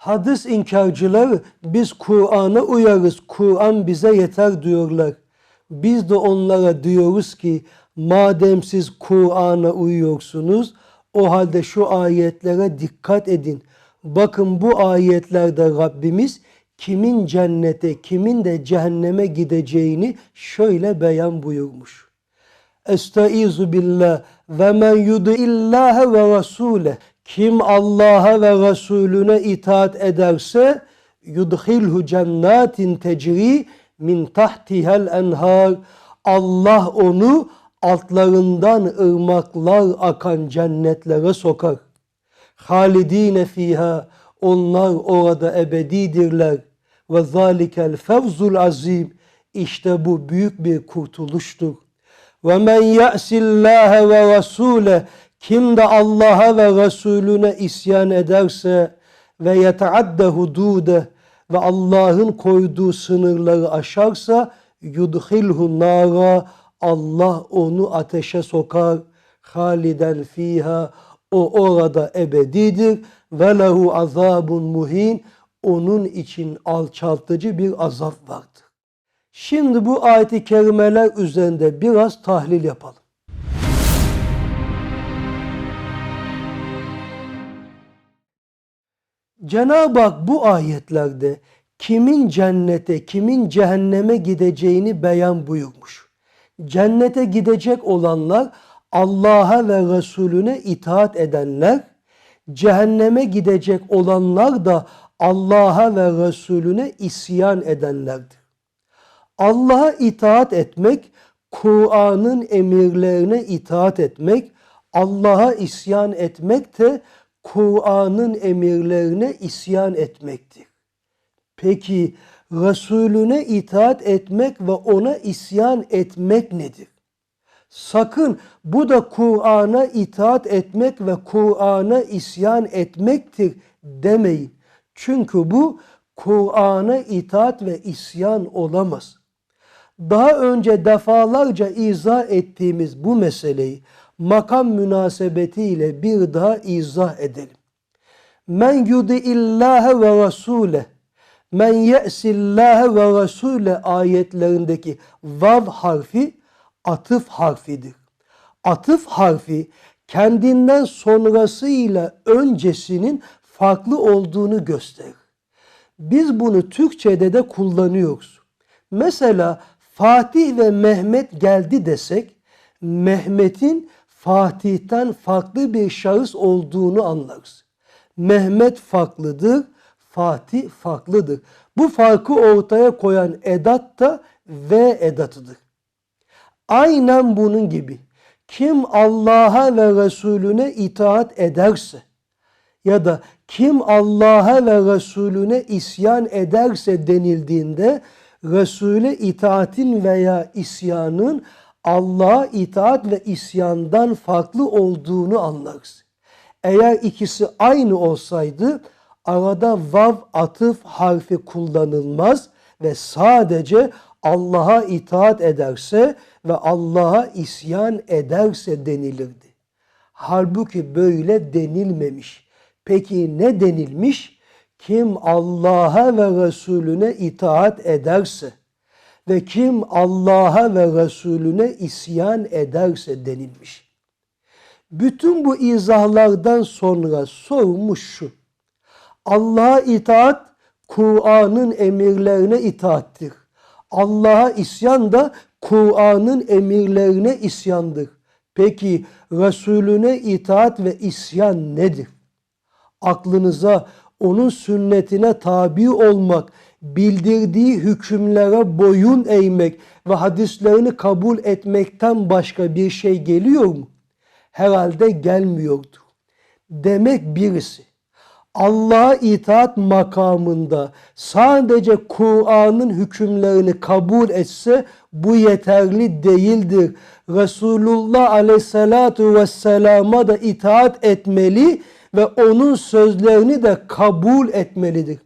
Hadis inkarcıları biz Kur'an'a uyarız, Kur'an bize yeter diyorlar. Biz de onlara diyoruz ki madem siz Kur'an'a uyuyorsunuz o halde şu ayetlere dikkat edin. Bakın bu ayetlerde Rabbimiz kimin cennete kimin de cehenneme gideceğini şöyle beyan buyurmuş. Estaizu billah ve men yudillâhe ve rasûle kim Allah'a ve Resulüne itaat ederse yudhilhu cennatin tecri min tahtihel enhar Allah onu altlarından ırmaklar akan cennetlere sokar. Halidine fiha onlar orada ebedidirler ve zalikel fevzul azim işte bu büyük bir kurtuluştur. Ve men ya'sillâhe ve rasûle kim de Allah'a ve Resulüne isyan ederse ve yeteadde hudude ve Allah'ın koyduğu sınırları aşarsa yudhilhu nara Allah onu ateşe sokar. Haliden fiha o orada ebedidir ve lehu azabun muhin onun için alçaltıcı bir azap vardır. Şimdi bu ayet-i kerimeler üzerinde biraz tahlil yapalım. Cenab-ı Hak bu ayetlerde kimin cennete, kimin cehenneme gideceğini beyan buyurmuş. Cennete gidecek olanlar Allah'a ve Resulüne itaat edenler, cehenneme gidecek olanlar da Allah'a ve Resulüne isyan edenlerdir. Allah'a itaat etmek, Kur'an'ın emirlerine itaat etmek, Allah'a isyan etmek de Kur'an'ın emirlerine isyan etmektir. Peki Resulüne itaat etmek ve ona isyan etmek nedir? Sakın bu da Kur'an'a itaat etmek ve Kur'an'a isyan etmektir demeyin. Çünkü bu Kur'an'a itaat ve isyan olamaz. Daha önce defalarca izah ettiğimiz bu meseleyi makam münasebetiyle bir daha izah edelim. Men yudi illâhe ve rasûle men ye'sillâhe ve rasûle ayetlerindeki vav harfi atıf harfidir. Atıf harfi kendinden sonrasıyla öncesinin farklı olduğunu gösterir. Biz bunu Türkçe'de de kullanıyoruz. Mesela Fatih ve Mehmet geldi desek Mehmet'in Fatih'ten farklı bir şahıs olduğunu anlarız. Mehmet farklıdır, Fatih farklıdır. Bu farkı ortaya koyan edat da V edatıdır. Aynen bunun gibi kim Allah'a ve Resulüne itaat ederse ya da kim Allah'a ve Resulüne isyan ederse denildiğinde Resul'e itaatin veya isyanın Allah'a itaat ve isyandan farklı olduğunu anlarız. Eğer ikisi aynı olsaydı arada vav atıf harfi kullanılmaz ve sadece Allah'a itaat ederse ve Allah'a isyan ederse denilirdi. Halbuki böyle denilmemiş. Peki ne denilmiş? Kim Allah'a ve Resulüne itaat ederse ve kim Allah'a ve Resulüne isyan ederse denilmiş. Bütün bu izahlardan sonra sormuş şu. Allah'a itaat Kur'an'ın emirlerine itaattir. Allah'a isyan da Kur'an'ın emirlerine isyandır. Peki Resulüne itaat ve isyan nedir? Aklınıza onun sünnetine tabi olmak, bildirdiği hükümlere boyun eğmek ve hadislerini kabul etmekten başka bir şey geliyor mu? Herhalde gelmiyordu. Demek birisi Allah'a itaat makamında sadece Kur'an'ın hükümlerini kabul etse bu yeterli değildir. Resulullah aleyhissalatu vesselama da itaat etmeli ve onun sözlerini de kabul etmelidir.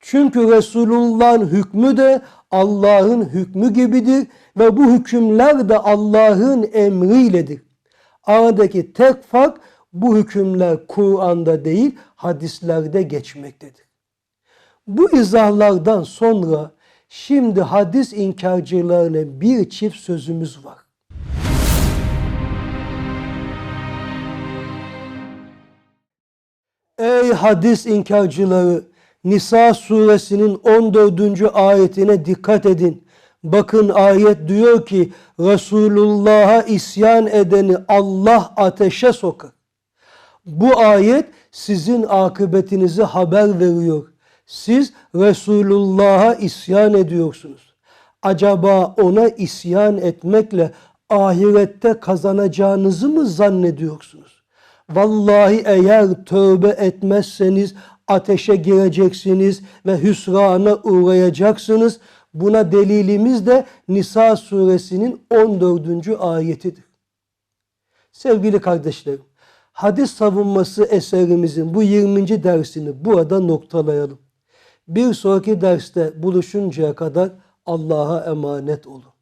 Çünkü Resulullah'ın hükmü de Allah'ın hükmü gibidir ve bu hükümler de Allah'ın emriyledir. Aradaki tek fark bu hükümler Kur'an'da değil hadislerde geçmektedir. Bu izahlardan sonra şimdi hadis inkarcılarına bir çift sözümüz var. Ey hadis inkarcıları! Nisa suresinin 14. ayetine dikkat edin. Bakın ayet diyor ki Resulullah'a isyan edeni Allah ateşe sokar. Bu ayet sizin akıbetinizi haber veriyor. Siz Resulullah'a isyan ediyorsunuz. Acaba ona isyan etmekle ahirette kazanacağınızı mı zannediyorsunuz? Vallahi eğer tövbe etmezseniz ateşe gireceksiniz ve hüsrana uğrayacaksınız. Buna delilimiz de Nisa suresinin 14. ayetidir. Sevgili kardeşlerim, hadis savunması eserimizin bu 20. dersini burada noktalayalım. Bir sonraki derste buluşuncaya kadar Allah'a emanet olun.